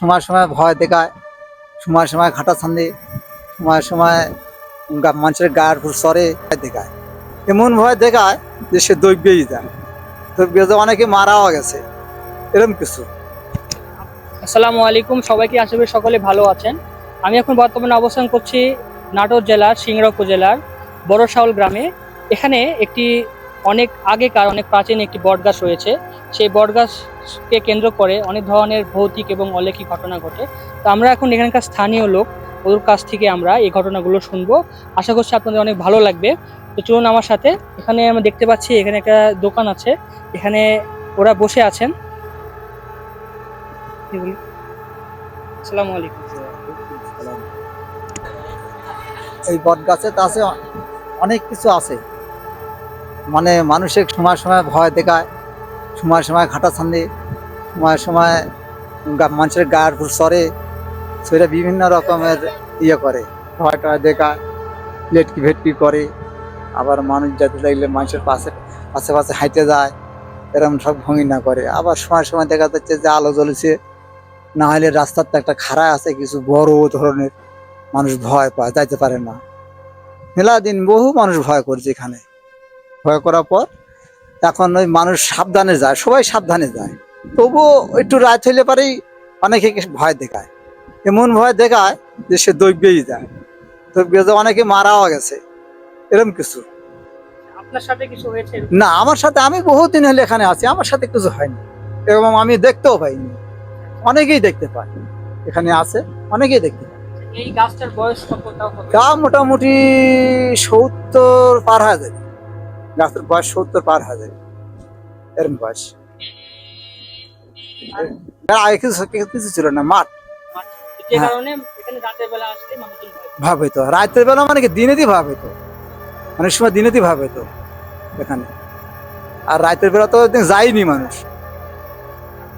সময় সময় ভয় দেখায়, সময় সময় ঘাটা ছান্দে সময় সময় মানুষের গায়ের উপর সরে দেখায়। এমন ভয় দেখায় যে সে দৈব্যই যায়। দৈব্য অনেকে মারাও গেছে এরকম কিছু। আসসালামু আলাইকুম সবাইকে করি সকলে ভালো আছেন? আমি এখন বর্তমানে অবস্থান করছি নাটোর জেলার সিংড়া উপজেলার, বড়শাউল গ্রামে। এখানে একটি অনেক আগেকার, অনেক প্রাচীন একটি বটগাছ রয়েছে। সেই বটগাছকে কেন্দ্র করে অনেক ধরনের ভৌতিক এবং অলৌকিক ঘটনা ঘটে। তো আমরা এখন এখানকার স্থানীয় লোক ওর কাছ থেকে আমরা এই ঘটনাগুলো শুনব। আশা করছি আপনাদের অনেক ভালো লাগবে। তো চলুন আমার সাথে, এখানে আমরা দেখতে পাচ্ছি, এখানে একটা দোকান আছে। এখানে ওরা বসে আছেন। আসসালামু আলাইকুম। এই বট গাছে অনেক কিছু আছে। মানে মানুষের সময় সময় ভয় দেখায়, সময় সময় ঘাটা ছান্দে, সময় সময় মানুষের গায়ের উপর সরে, সেটা বিভিন্ন রকমের ইয়ে করে, ভয় টয় দেখায় লেটকি ভেটকি করে, আবার মানুষ যেতে লাগলে মানুষের পাশে পাশে পাশে যায় এরকম সব ভঙ্গি না করে, আবার সময় সময় দেখা যাচ্ছে যে আলো জ্বলেছে, না হলে রাস্তার তো একটা খাড়া আছে কিছু বড় ধরনের, মানুষ ভয় পায়, যাইতে পারে না। মেলা দিন বহু মানুষ ভয় করছে এখানে। ভয় করার পর এখন ওই মানুষ সাবধানে যায় সবাই সাবধানে যায়। তবুও একটু রাত হইলে পারেই অনেকে ভয় দেখায়। এমন ভয় দেখায় যে সে দৈব্যই যায়। দৈব্য যে অনেকে মারাও গেছে এরকম কিছু। আপনার সাথে কিছু হয়েছে না আমার সাথে আমি বহুদিন হলে এখানে আছি আমার সাথে কিছু হয়নি। এবং আমি দেখতেও পাইনি। অনেকেই দেখতে পাই এখানে আছে অনেকেই দেখতে পায়। এই গাছটার বয়স কত? তাও গা মোটামুটি সত্তর পার হয়ে যাবে। গাছের বয়স সত্তর পার যাবে এরকম বয়স। আর আগে কিছু কিছু ছিল না মাঠ। হ্যাঁ। ভাব হইতো। রাতের বেলা মানে কি? দিনেরই ভাব হইতো। অনেক সময় দিনেরই ভাব হইতো এখানে। আর রাতের বেলা তো যায়নি মানুষ।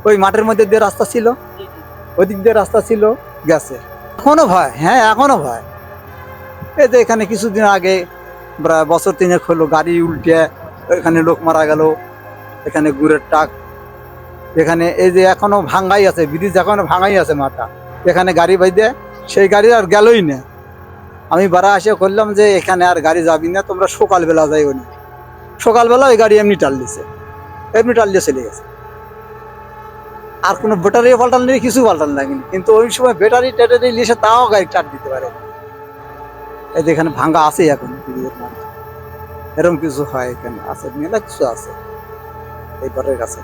ওই মাঠের মধ্যে দিয়ে রাস্তা ছিল। জি, জি। ওই দিক দিয়ে রাস্তা ছিল গ্যাসের এখনও ভয় হ্যাঁ এখনও ভয়। এই যে এখানে কিছুদিন আগে বছর তিনেক হলো গাড়ি উল্টে এখানে লোক মারা গেল, এখানে গুড়ের টাক। এখানে এই যে এখনও ভাঙ্গাই আছে, ব্রিজ এখনও ভাঙাই আছে মাথা এখানে গাড়ি বাইদে, সেই গাড়ি আর গেলই না। আমি বারা এসে করলাম যে এখানে আর গাড়ি যাবি না, তোমরা সকালবেলা যাইও না। সকালবেলা ওই গাড়ি এমনি টাল দিছে, এমনি টাল দিয়ে চলে গেছে। আর কোনো ব্যাটারি পাল্টান নেই, কিছু পাল্টাল লাগেনি কিন্তু ওই সময় ব্যাটারি ট্যাটারি লিসে তাও গাড়ি টাট দিতে পারে। এই যে এখানে ভাঙ্গা আছে এখন মধ্যে। এরকম কিছু হয় এখানে, আছে মেলা কিছু আছে এই ঘরের কাছে